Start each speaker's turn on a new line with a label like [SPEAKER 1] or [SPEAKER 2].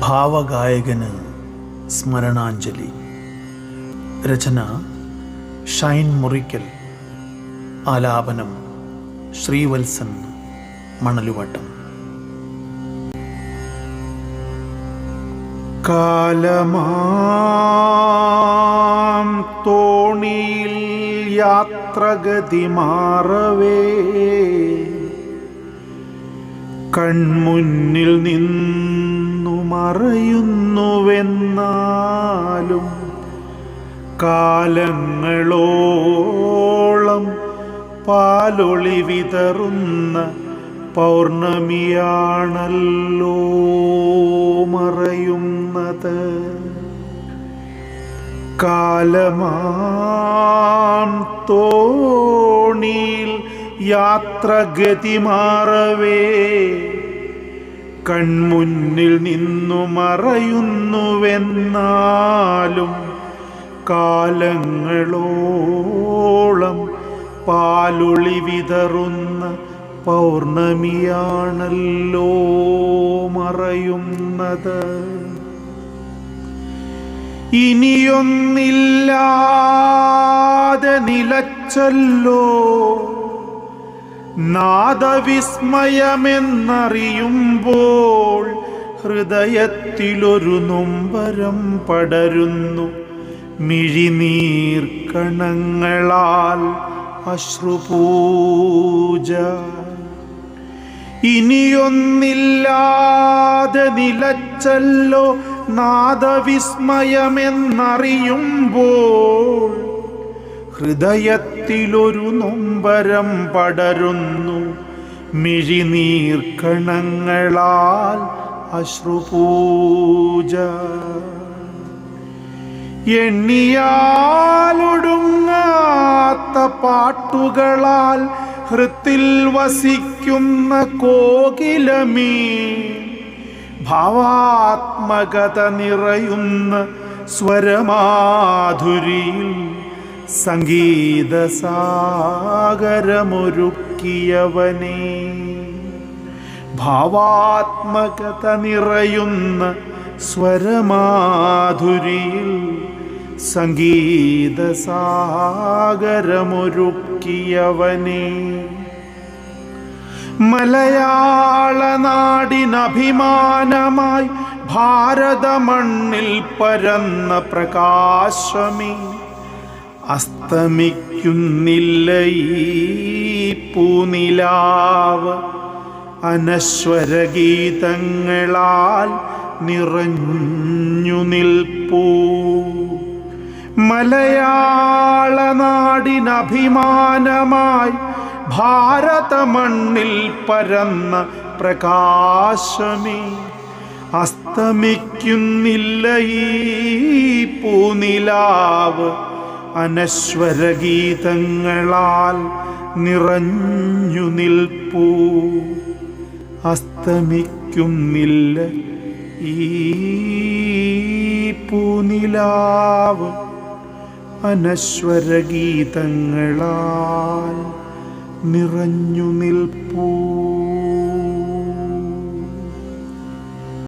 [SPEAKER 1] ഭാവഗായകന് സ്മരണാഞ്ജലി. രചന ഷൈൻ മുറിക്കൽ. ആലാപനം ശ്രീവത്സൻ മണലുവട്ടം. കാലമാം തോണിയിൽ യാത്രഗതി മാറവേ കൺമുന്നിൽ നിന്നു മറയുന്നുവെന്നാലും കാലങ്ങളോളം പാലൊളി വിതറുന്ന പൗർണമിയാണല്ലോ മറയുന്നത്. കാലമാം തോണിയിൽ യാത്രഗതി മാറവേ കൺമുന്നിൽ നിന്നു മറയുന്നുവെന്നാലും കാലങ്ങളോളം പാലുളി വിതറുന്ന പൗർണമിയാണല്ലോ മറയുന്നത്. ഇനിയൊന്നില്ലാതെ നിലച്ചല്ലോ നാദവിസ്മയമെന്നറിയുമ്പോൾ ഹൃദയത്തിലൊരു നൊമ്പരം പടരുന്നു. മിഴിനീർക്കണങ്ങളാൽ അശ്രുപൂജ. ഇനിയൊന്നില്ലാതെ നിലച്ചല്ലോ നാദവിസ്മയമെന്നറിയുമ്പോൾ ഹൃദയത്തിലൊരു നൊമ്പരം പടരുന്നു. മിഴിനീർക്കണങ്ങളാൽ അശ്രുപൂജ. എണ്ണിയാലൊടുങ്ങാത്ത പാട്ടുകളാൽ ഹൃത്തിൽ വസിക്കുന്ന കോകിലമീ. ഭാവാത്മകത നിറയുന്ന സ്വരമാധുരിയിൽ സംഗീത സാഗരമൊരുക്കിയവനെ ഭാവാത്മകത നിറയുന്ന സ്വരമാധുരിയിൽ സംഗീത സാഗരമൊരുക്കിയവനെ മലയാള നാടിനഭിമാനമായി ഭാരതമണ്ണിൽ പരന്ന പ്രകാശമേ. അസ്തമിക്കുന്നില്ല ഈ പൂനിലാവ് അനശ്വരഗീതങ്ങളാൽ നിറഞ്ഞു നിൽപ്പൂ. മലയാള നാടിനഭിമാനമായി ഭാരതമണ്ണിൽ പരന്ന പ്രകാശമേ. അസ്തമിക്കുന്നില്ല ഈ പൂനിലാവ് അനശ്വര ഗീതങ്ങളാൽ നിറഞ്ഞു നിൽപ്പൂ. അസ്തമിക്കുന്നില്ല ഈ അനശ്വരഗീതങ്ങളാൽ നിറഞ്ഞു നിൽപ്പൂ.